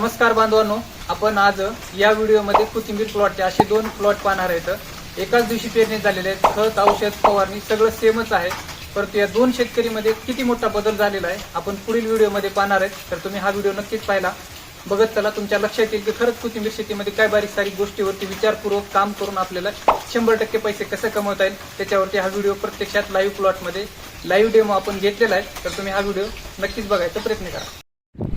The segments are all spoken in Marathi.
नमस्कार बांधवांनो आपण आज या व्हिडिओमध्ये कोथिंबीर प्लॉटचे असे दोन प्लॉट पाहणार आहेत. एकाच दिवशी पेरणी झालेले आहेत. खत औषध फवारणी सगळं सेमच आहे. परंतु या दोन शेतकरीमध्ये किती मोठा बदल झालेला आहे आपण पुढील व्हिडिओमध्ये पाहणार आहेत. तर तुम्ही हा व्हिडिओ नक्कीच पाहिला. बघत चला तुमच्या लक्षात येईल की खरंच कोथिंबीर शेतीमध्ये काय बारीक सारीक गोष्टीवरती विचारपूर्वक काम करून आपल्याला शंभर टक्के पैसे कसे कमवता येईल त्याच्यावरती हा व्हिडिओ प्रत्यक्षात लाईव्ह प्लॉटमध्ये लाईव्ह डेमो आपण घेतलेला आहे. तर तुम्ही हा व्हिडिओ नक्कीच बघायचा प्रयत्न करा.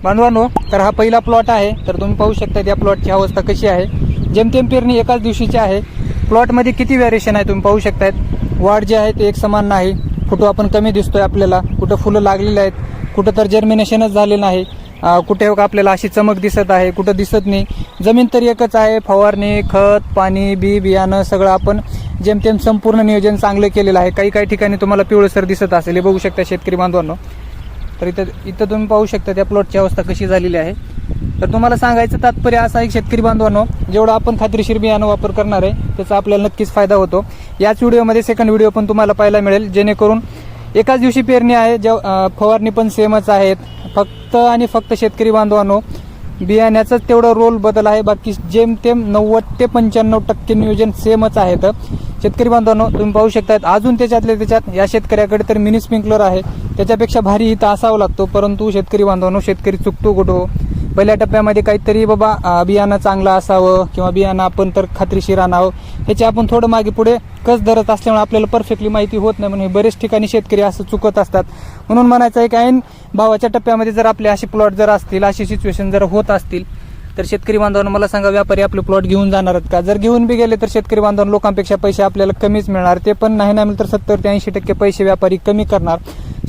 बांधवांनो तर हा पहिला प्लॉट आहे. तर तुम्ही पाहू शकता या प्लॉटची अवस्था कशी आहे. जेमतेम पेरणी एकाच दिवशीची आहे. प्लॉटमध्ये किती व्हॅरिएशन आहे तुम्ही पाहू शकतायत. वाढ जे आहे ते एक समान नाही. कुठं आपण कमी दिसतोय आपल्याला. कुठं फुलं लागलेली आहेत. कुठं तर जर्मिनेशनच झाले नाही अं, कुठे हो आपल्याला अशी चमक दिसत आहे. कुठं दिसत नाही. जमीन तर एकच आहे. फवारणी खत पाणी बी बियाणं सगळं आपण जेमतेम संपूर्ण नियोजन चांगलं केलेलं आहे. काही काही ठिकाणी तुम्हाला पिवळसर दिसत असेल. हे बघू शकता शेतकरी बांधवांनो. तर इथं इथं तुम्ही पाहू शकता त्या प्लॉटची अवस्था कशी झालेली आहे. तर तुम्हाला सांगायचं तात्पर्य असा आहे शेतकरी बांधवांनो जेवढं आपण खात्रीशीर बियाणं वापर करणार आहे त्याचा आपल्याला नक्कीच फायदा होतो. याच व्हिडिओमध्ये सेकंड व्हिडिओ पण तुम्हाला पाहायला मिळेल जेणेकरून एकाच दिवशी पेरणी आहे जे फवारणी पण सेमच आहेत फक्त आणि फक्त शेतकरी बांधवांनो बियाण्याचाच तेवढा रोल बदल आहे बाकी जेमतेम नव्वद ते पंच्याण्णव टक्के नियोजन सेमच आहेत शेतकरी बांधवांनो तुम्ही पाहू शकतात अजून त्याच्यातले त्याच्यात या शेतकऱ्याकडे तर मिनी स्प्रिंकलर आहे. त्याच्यापेक्षा भारी इथं असावं लागतो. परंतु शेतकरी बांधवांनो शेतकरी चुकतो कुठं? पहिल्या टप्प्यामध्ये काहीतरी बाबा बियाणं चांगलं असावं किंवा बियाणं आपण तर खात्रीशीर आणावं ह्याची आपण थोडं मागे पुढे कस धरत असल्यामुळे आपल्याला परफेक्टली माहिती होत नाही. म्हणून बरेच ठिकाणी शेतकरी असं चुकत असतात. म्हणून म्हणायचं आहे की ऐन भावाच्या टप्प्यामध्ये जर आपले असे प्लॉट जर असतील अशी सिच्युएशन जर होत असतील तर शेतकरी बांधवांना मला सांगा व्यापारी आपले प्लॉट घेऊन जाणार आहेत का? जर घेऊन बी गेले तर शेतकरी बांधवांना लोकांपेक्षा पैसे आपल्याला कमीच मिळणार. ते पण नाही ना तर सत्तर ते ऐंशी टक्के पैसे व्यापारी कमी करणार.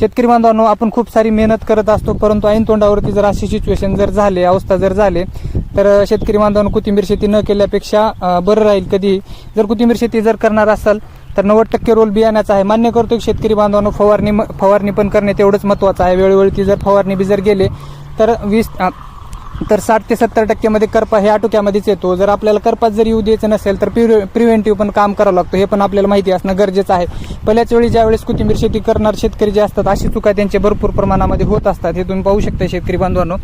शेतकरी बांधवांनो आपण खूप सारी मेहनत करत असतो परंतु ऐन तोंडावरती जर अशी सिच्युएशन जर झाले अवस्था जर झाले तर शेतकरी बांधवांनो कोथिंबीर शेती न केल्यापेक्षा बरं राहील कधी. जर कोथिंबीर शेती जर करणार असाल तर नव्वद टक्के रोल बियाण्याचा आहे. मान्य करतो की शेतकरी बांधवांनो फवारणी फवारणी पण करणे तेवढंच महत्त्वाचं आहे. वेळोवेळी ती जर फवारणी बी जर गेले तर वीस तर साठ ते सत्तर टक्क्यामध्ये करपा हे आटोक्यामध्येच येतो. जर आपल्याला करपात जर येऊ द्यायचं नसेल तर प्रिव्हेंटिव्ह पण काम करावं लागतं. हे पण आपल्याला माहिती असणं गरजेचं आहे. पहिल्याच वेळी ज्यावेळेस कोथिंबीर शेती करणार शेतकरी जे असतात अशी चुका त्यांचे भरपूर प्रमाणामध्ये होत असतात. हे तुम्ही पाहू शकता शेतकरी बांधवांनो.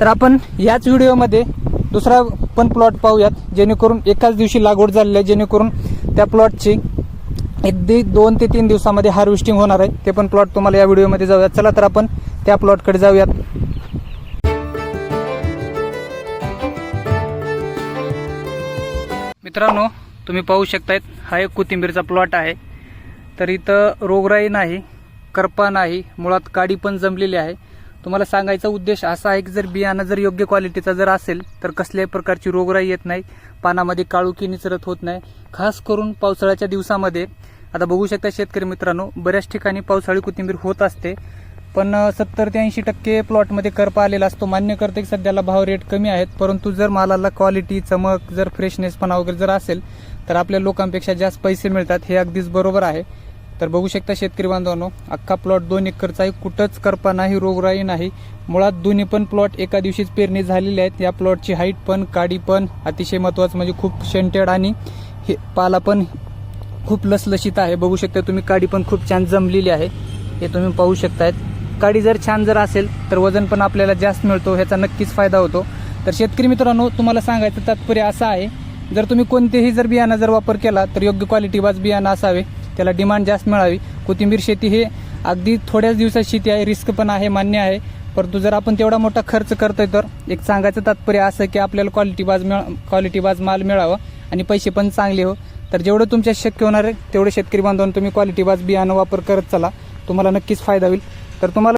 तर आपण याच व्हिडिओमध्ये दुसरा पण प्लॉट पाहूयात जेणेकरून एकाच दिवशी लागवड झालेली आहे जेणेकरून त्या प्लॉटची एक दि दोन ते तीन दिवसामध्ये हार्वेस्टिंग होणार आहे. ते पण प्लॉट तुम्हाला या व्हिडिओमध्ये जाऊयात. चला तर आपण त्या प्लॉटकडे जाऊयात. मित्रांनो तुम्ही पाहू शकतायत हा एक कोथिंबीरचा प्लॉट आहे. तर इथं रोगराई नाही करपा नाही मुळात काडी पण जमलेली आहे. तुम्हाला सांगायचा उद्देश असा आहे की जर बियाणं जर योग्य क्वालिटीचा जर असेल तर कसल्याही प्रकारची रोगराई येत नाही. पानामध्ये काळुकी निचरत होत नाही. खास करून पावसाळ्याच्या दिवसामध्ये आता बघू शकता शेतकरी मित्रांनो बऱ्याच ठिकाणी पावसाळी कोथिंबीर होत असते. पण सत्तर ते ऐंशी टक्के प्लॉटमध्ये करपा आलेला असतो. मान्य करते की सध्याला भाव रेट कमी आहेत परंतु जर मालाला क्वालिटी चमक जर फ्रेशनेसपणा वगैरे जर असेल तर आपल्या लोकांपेक्षा जास्त पैसे मिळतात. हे अगदीच बरोबर आहे. तर बघू शकता शेतकरी बांधवांनो अख्खा प्लॉट दोन एकरचा आहे कुठंच करपा नाही रोगराई नाही. मुळात दोन्ही पण प्लॉट एका दिवशीच पेरणी झालेली आहेत. या प्लॉटची हाईट पण काडी पण अतिशय महत्त्वाचं म्हणजे खूप शेंटेड आणि हे पाला पण खूप लसलशीत आहे. बघू शकता तुम्ही काडी पण खूप छान जमलेली आहे. हे तुम्ही पाहू शकतायत. काडी जर छान जर असेल तर वजन पण आपल्याला जास्त मिळतो ह्याचा नक्कीच फायदा होतो. तर शेतकरी मित्रांनो तुम्हाला सांगायचं तात्पर्य असं आहे जर तुम्ही कोणतेही जर बियाणं जर वापर केला तर योग्य क्वालिटी वाज बियाणं असावे त्याला डिमांड जास्त मिळावी. कोथिंबीर शेती हे अगदी थोड्याच दिवसात शेती आहे रिस्क पण आहे मान्य आहे. परंतु जर आपण तेवढा मोठा खर्च करतोय तर एक सांगायचं तात्पर्य असं की आपल्याला क्वालिटी बाज मिळ क्वालिटी बाज माल मिळावा आणि पैसे पण चांगले हो. तर जेवढं तुमच्या शक्य होणार आहे तेवढे शेतकरी बांधवांना तुम्ही क्वालिटी बाज बियाणं वापर करत चला. तुम्हाला नक्कीच फायदा होईल. तर तुम्हाला